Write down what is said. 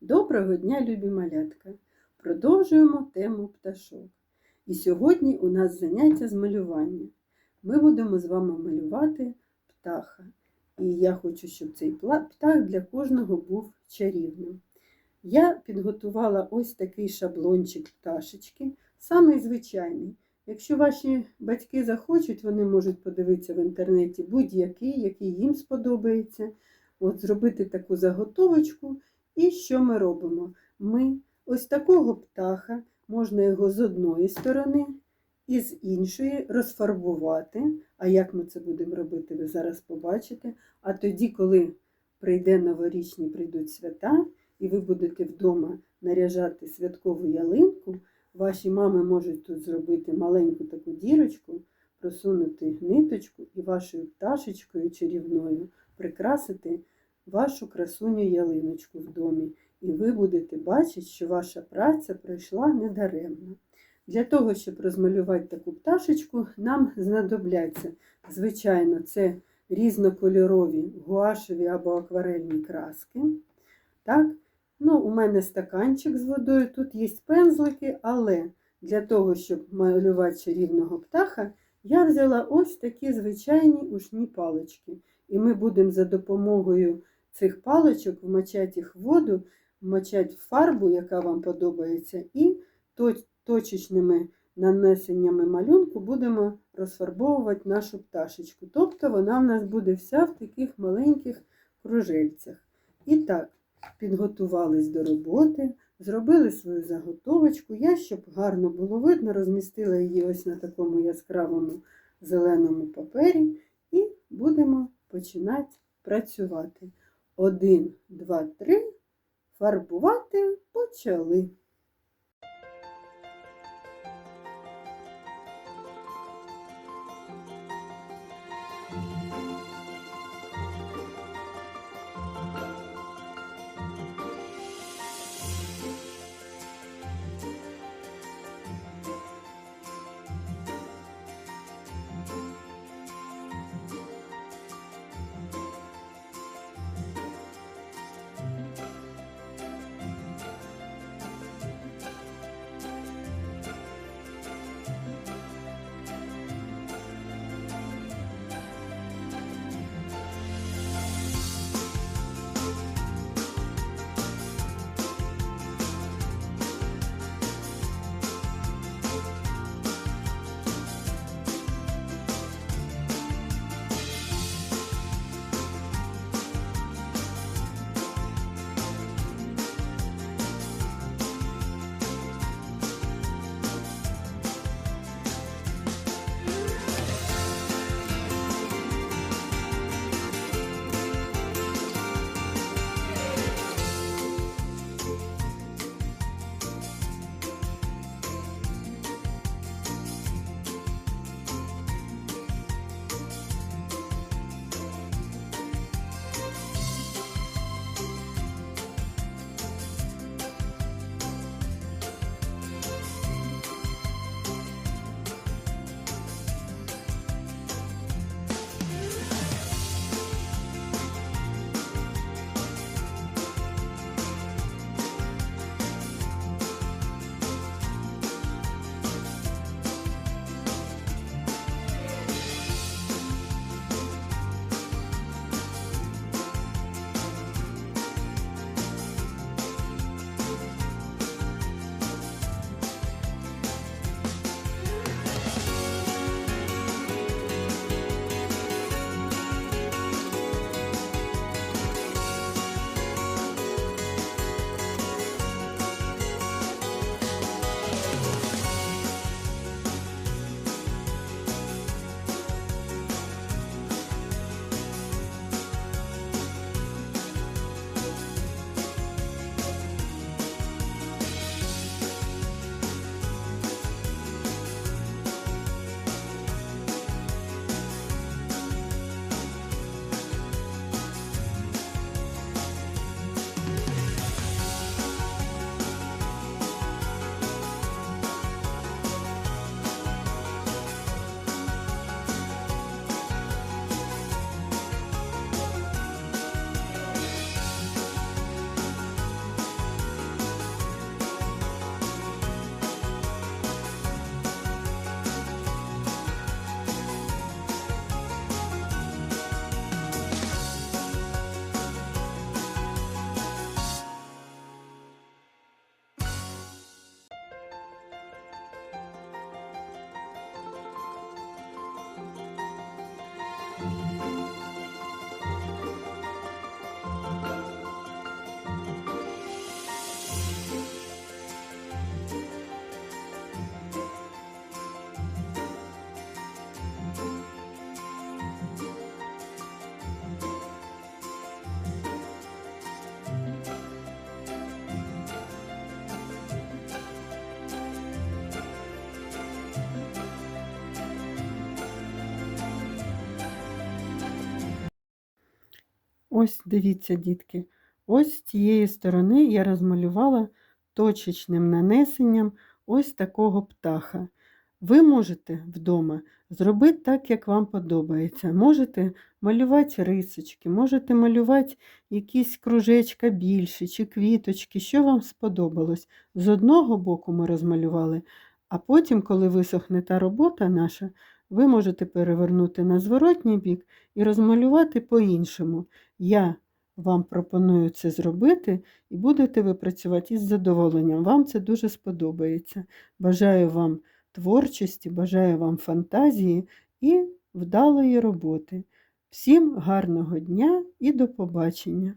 Доброго дня, любі малятка! Продовжуємо тему пташок. І сьогодні у нас заняття з малювання. Ми будемо з вами малювати птаха. І я хочу, щоб цей птах для кожного був чарівним. Я підготувала ось такий шаблончик пташечки, самий звичайний. Якщо ваші батьки захочуть, вони можуть подивитися в інтернеті будь-який, який їм сподобається. От зробити таку заготовочку. І що ми робимо? Ми ось такого птаха, можна його з одної сторони і з іншої розфарбувати. А як ми це будемо робити, ви зараз побачите. А тоді, коли прийде новорічні, прийдуть свята, і ви будете вдома наряжати святкову ялинку, ваші мами можуть тут зробити маленьку таку дірочку, просунути ниточку і вашою пташечкою чарівною прикрасити вашу красуню ялиночку в домі, і ви будете бачити, що ваша праця пройшла недаремно. Для того, щоб розмалювати таку пташечку, нам знадобляться, звичайно, це різнокольорові гуашеві або акварельні краски. Так? Ну, у мене стаканчик з водою, тут є пензлики, але для того, щоб малювати чарівного птаха, я взяла ось такі звичайні ушні палички. І ми будемо за допомогою цих паличок вмочати їх в воду, вмочати в фарбу, яка вам подобається, і точечними нанесеннями малюнку будемо розфарбовувати нашу пташечку. Тобто вона в нас буде вся в таких маленьких кружельцях. І так, підготувались до роботи, зробили свою заготовочку. Я, щоб гарно було видно, розмістила її ось на такому яскравому зеленому папері і будемо починати працювати. Один, два, три. Фарбувати почали. Ось дивіться, дітки. Ось з цієї сторони я розмалювала точечним нанесенням ось такого птаха. Ви можете вдома зробити так, як вам подобається. Можете малювати рисочки, можете малювати якісь кружечка більші чи квіточки, що вам сподобалось. З одного боку ми розмалювали, а потім, коли висохне та робота наша, ви можете перевернути на зворотній бік і розмалювати по-іншому. Я вам пропоную це зробити і будете ви працювати із задоволенням. Вам це дуже сподобається. Бажаю вам творчості, бажаю вам фантазії і вдалої роботи. Всім гарного дня і до побачення!